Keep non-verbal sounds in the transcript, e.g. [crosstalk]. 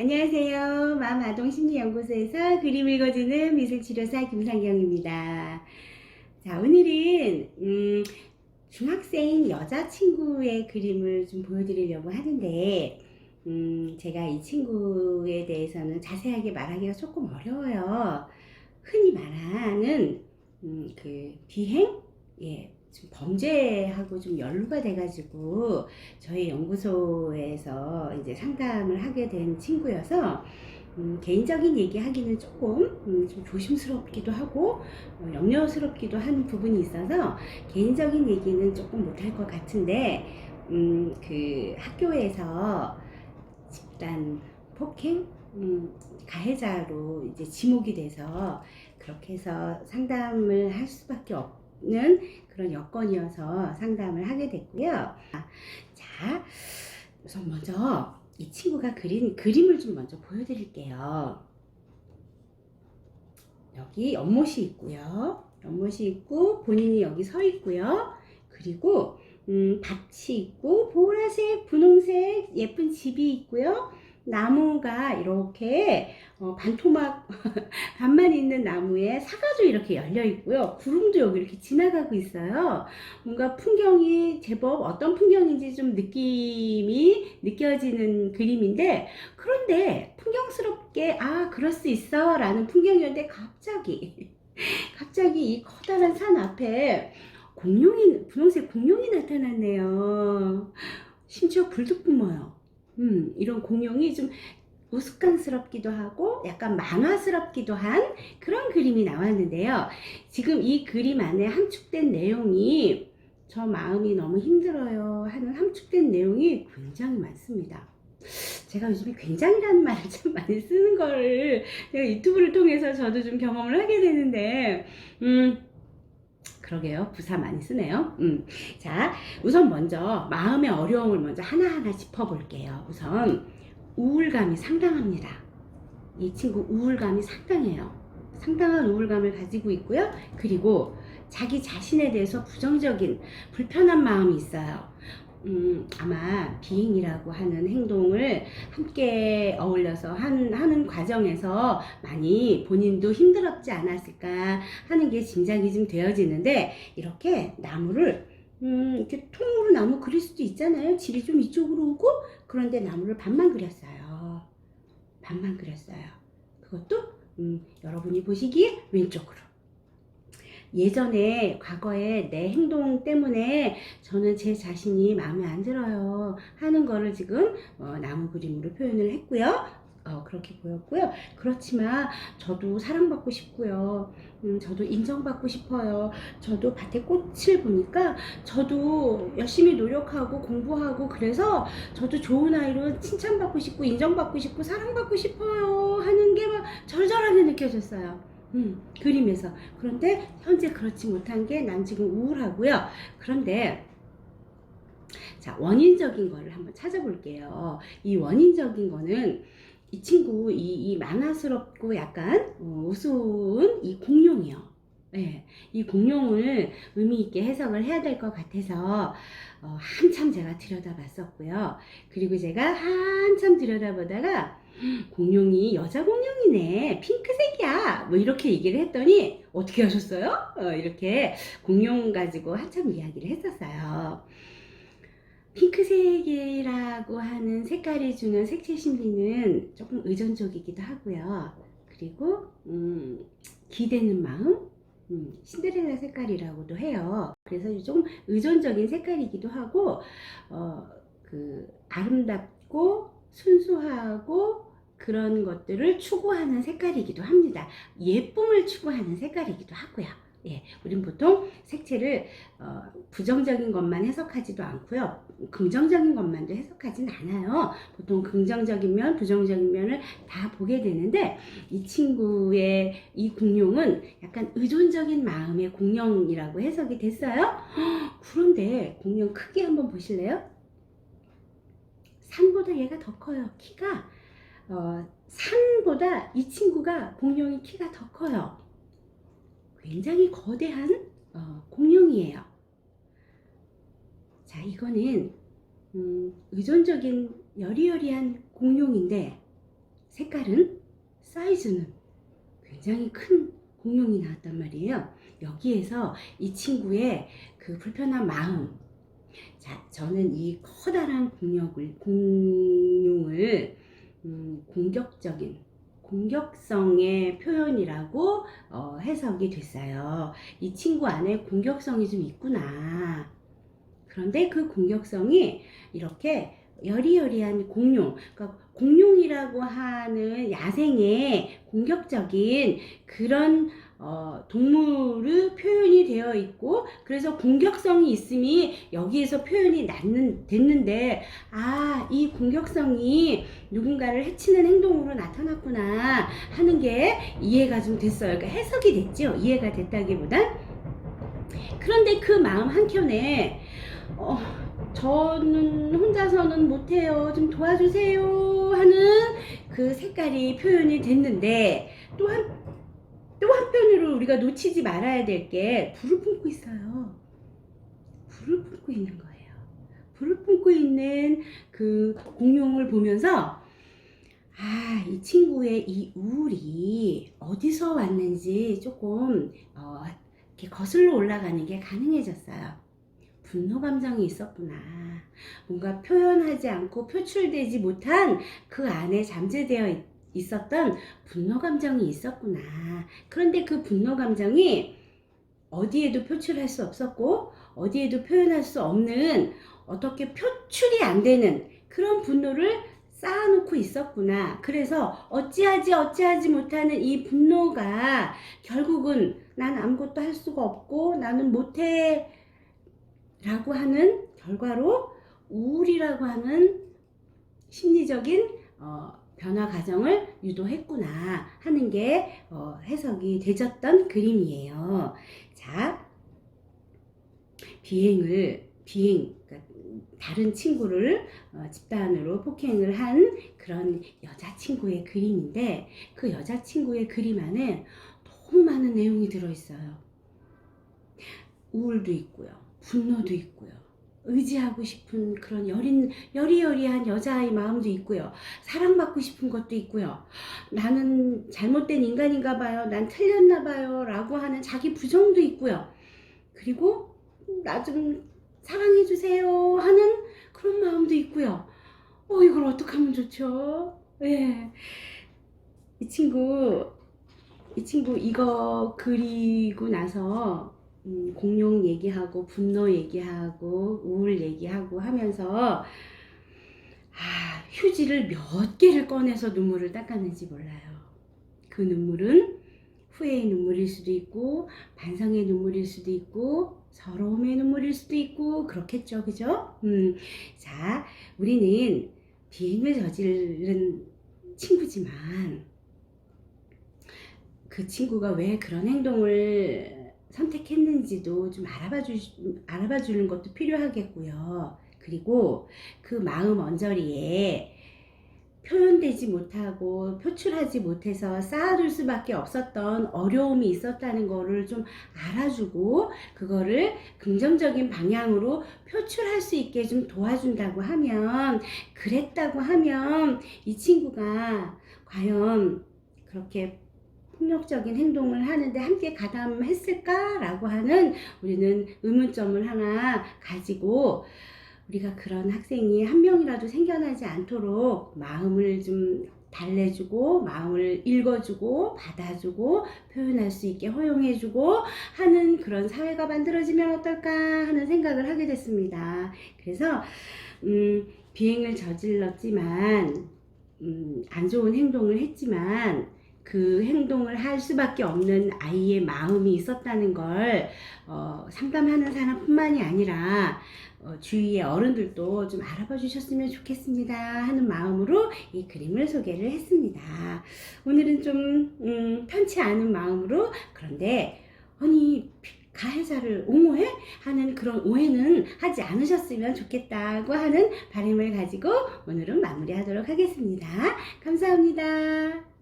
안녕하세요. 마음아동심리연구소에서 그림 읽어주는 미술치료사 김상경입니다. 자, 오늘은, 음, 중학생 여자친구의 그림을 좀 보여드리려고 하는데, 음, 제가 이 친구에 대해서는 자세하게 말하기가 조금 어려워요. 흔히 말하는, 음, 그, 비행? 예, 좀 범죄하고 좀 연루가 돼가지고 저희 연구소에서 이제 상담을 하게 된 친구여서 음, 개인적인 얘기하기는 조금 음, 좀 조심스럽기도 하고 어, 염려스럽기도 한 부분이 있어서 개인적인 얘기는 조금 못할 것 같은데 음, 그 학교에서 집단 폭행 음, 가해자로 이제 지목이 돼서 그렇게 해서 상담을 할 수밖에 없 는 그런 여건이어서 상담을 하게 됐고요. 자, 우선 먼저 이 친구가 그린 그림을 좀 먼저 보여드릴게요. 여기 연못이 있고요. 연못이 있고 본인이 여기 서 있고요. 그리고 음, 밭이 있고 보라색, 분홍색 예쁜 집이 있고요. 나무가 이렇게 어, 반토막 [laughs] 반만 있는 나무에 사과도 이렇게 열려 있고요. 구름도 여기 이렇게 지나가고 있어요. 뭔가 풍경이 제법 어떤 풍경인지 좀 느낌이 느껴지는 그림인데 그런데 풍경스럽게 아 그럴 수 있어 라는 풍경이었는데 갑자기 [laughs] 갑자기 이 커다란 산 앞에 공룡이 분홍색 공룡이 나타났네요. 심지어 불도 뿜어요. 음, 이런 공룡이 좀 우스꽝스럽기도 하고 약간 만화스럽기도 한 그런 그림이 나왔는데요. 지금 이 그림 안에 함축된 내용이 저 마음이 너무 힘들어요 하는 함축된 내용이 굉장히 많습니다. 제가 요즘에 굉장히라는 말을 [laughs] 참 많이 쓰는 거를 제가 유튜브를 통해서 저도 좀 경험을 하게 되는데, 음, 그러게요. 부사 많이 쓰네요. 음. 자, 우선 먼저 마음의 어려움을 먼저 하나하나 짚어볼게요. 우선 우울감이 상당합니다. 이 친구 우울감이 상당해요. 상당한 우울감을 가지고 있고요. 그리고 자기 자신에 대해서 부정적인 불편한 마음이 있어요. 음, 아마 비행이라고 하는 행동을 함께 어울려서 한, 하는 과정에서 많이 본인도 힘들었지 않았을까 하는 게 짐작이 좀 되어지는데, 이렇게 나무를, 음, 이렇게 통으로 나무 그릴 수도 있잖아요. 질이 좀 이쪽으로 오고, 그런데 나무를 반만 그렸어요. 반만 그렸어요. 그것도, 음, 여러분이 보시기에 왼쪽으로. 예전에 과거에 내 행동 때문에 저는 제 자신이 마음에 안 들어요 하는 거를 지금 어, 나무 그림으로 표현을 했고요. 어, 그렇게 보였고요. 그렇지만 저도 사랑받고 싶고요. 음, 저도 인정받고 싶어요. 저도 밭에 꽃을 보니까 저도 열심히 노력하고 공부하고 그래서 저도 좋은 아이로 칭찬받고 싶고 인정받고 싶고 사랑받고 싶어요 하는 게 막 절절하게 느껴졌어요. 음, 그림에서. 그런데 현재 그렇지 못한 게 난 지금 우울하고요. 그런데 자, 원인적인 거를 한번 찾아볼게요. 이 원인적인 거는 이 친구, 이, 이 만화스럽고 약간 어, 우스운 이 공룡이요. 네, 이 공룡을 의미 있게 해석을 해야 될 것 같아서 어, 한참 제가 들여다봤었고요. 그리고 제가 한참 들여다보다가 공룡이 여자 공룡이네 핑크색이야 뭐 이렇게 얘기를 했더니 어떻게 하셨어요? 어, 이렇게 공룡 가지고 한참 이야기를 했었어요. 핑크색이라고 하는 색깔이 주는 색채 심리는 조금 의존적이기도 하고요. 그리고 음, 기대는 마음, 음, 신데렐라 색깔이라고도 해요. 그래서 조금 의존적인 색깔이기도 하고, 어, 그 아름답고 순수하고 그런 것들을 추구하는 색깔이기도 합니다. 예쁨을 추구하는 색깔이기도 하고요. 예, 우린 보통 색채를 어, 부정적인 것만 해석하지도 않고요. 긍정적인 것만도 해석하진 않아요. 보통 긍정적인 면, 부정적인 면을 다 보게 되는데 이 친구의 이 공룡은 약간 의존적인 마음의 공룡이라고 해석이 됐어요. 헉, 그런데 공룡 크기 한번 보실래요? 산보다 얘가 더 커요. 키가 어, 산보다 이 친구가 공룡이 키가 더 커요. 굉장히 거대한 어, 공룡이에요. 자, 이거는 음, 의존적인 여리여리한 공룡인데 색깔은 사이즈는 굉장히 큰 공룡이 나왔단 말이에요. 여기에서 이 친구의 그 불편한 마음. 자, 저는 이 커다란 공룡을, 공룡을 음, 공격적인 공격성의 표현이라고 어, 해석이 됐어요. 이 친구 안에 공격성이 좀 있구나. 그런데 그 공격성이 이렇게 여리여리한 공룡, 그러니까 공룡이라고 하는 야생의 공격적인 그런 어, 동물의 표현이 되어 있고 그래서 공격성이 있음이 여기에서 표현이 났는, 됐는데 아 이 공격성이 누군가를 해치는 행동으로 나타났구나 하는 게 이해가 좀 됐어요. 그러니까 해석이 됐죠. 이해가 됐다기보단 그런데 그 마음 한켠에 어, 저는 혼자서는 못해요. 좀 도와주세요. 하는 그 색깔이 표현이 됐는데 또 한, 또 한편으로 우리가 놓치지 말아야 될 게 불을 품고 있어요. 불을 품고 있는 거예요. 불을 품고 있는 그 공룡을 보면서 아, 이 친구의 이 우울이 어디서 왔는지 조금 어, 이렇게 거슬러 올라가는 게 가능해졌어요. 분노 감정이 있었구나. 뭔가 표현하지 않고 표출되지 못한 그 안에 잠재되어 있- 있었던 분노 감정이 있었구나. 그런데 그 분노 감정이 어디에도 표출할 수 없었고, 어디에도 표현할 수 없는 어떻게 표출이 안 되는 그런 분노를 쌓아놓고 있었구나. 그래서 어찌하지 어찌하지 못하는 이 분노가 결국은 난 아무것도 할 수가 없고 나는 못해 라고 하는 결과로 우울이라고 하는 심리적인 어, 변화 과정을 유도했구나 하는 게 어, 해석이 되졌던 그림이에요. 자, 비행을 비행 그러니까 다른 친구를 어, 집단으로 폭행을 한 그런 여자친구의 그림인데 그 여자친구의 그림 안에 너무 많은 내용이 들어있어요. 우울도 있고요. 분노도 있고요. 의지하고 싶은 그런 여린, 여리여리한 여자의 마음도 있고요. 사랑받고 싶은 것도 있고요. 나는 잘못된 인간인가 봐요. 난 틀렸나 봐요. 라고 하는 자기 부정도 있고요. 그리고 나 좀 사랑해주세요. 하는 그런 마음도 있고요. 어, 이걸 어떻게 하면 좋죠? 예. 이 친구, 이 친구 이거 그리고 나서 음, 공룡 얘기하고 분노 얘기하고 우울 얘기하고 하면서 아, 휴지를 몇 개를 꺼내서 눈물을 닦았는지 몰라요. 그 눈물은 후회의 눈물일 수도 있고 반성의 눈물일 수도 있고 서러움의 눈물일 수도 있고 그렇겠죠. 그죠? 음, 자, 우리는 비행을 저지른 친구지만 그 친구가 왜 그런 행동을 선택했는지도 좀 알아봐 주 알아봐 주는 것도 필요하겠고요. 그리고 그 마음 언저리에 표현되지 못하고 표출하지 못해서 쌓아둘 수밖에 없었던 어려움이 있었다는 거를 좀 알아주고 그거를 긍정적인 방향으로 표출할 수 있게 좀 도와준다고 하면 그랬다고 하면 이 친구가 과연 그렇게 폭력적인 행동을 하는데 함께 가담했을까라고 하는 우리는 의문점을 하나 가지고 우리가 그런 학생이 한 명이라도 생겨나지 않도록 마음을 좀 달래주고 마음을 읽어주고 받아주고 표현할 수 있게 허용해주고 하는 그런 사회가 만들어지면 어떨까 하는 생각을 하게 됐습니다. 그래서 음, 비행을 저질렀지만 음, 안 좋은 행동을 했지만 그 행동을 할 수밖에 없는 아이의 마음이 있었다는 걸 어, 상담하는 사람뿐만이 아니라 어, 주위의 어른들도 좀 알아봐 주셨으면 좋겠습니다 하는 마음으로 이 그림을 소개를 했습니다. 오늘은 좀 음, 편치 않은 마음으로 그런데 아니 가해자를 옹호해 하는 그런 오해는 하지 않으셨으면 좋겠다고 하는 바람을 가지고 오늘은 마무리하도록 하겠습니다. 감사합니다.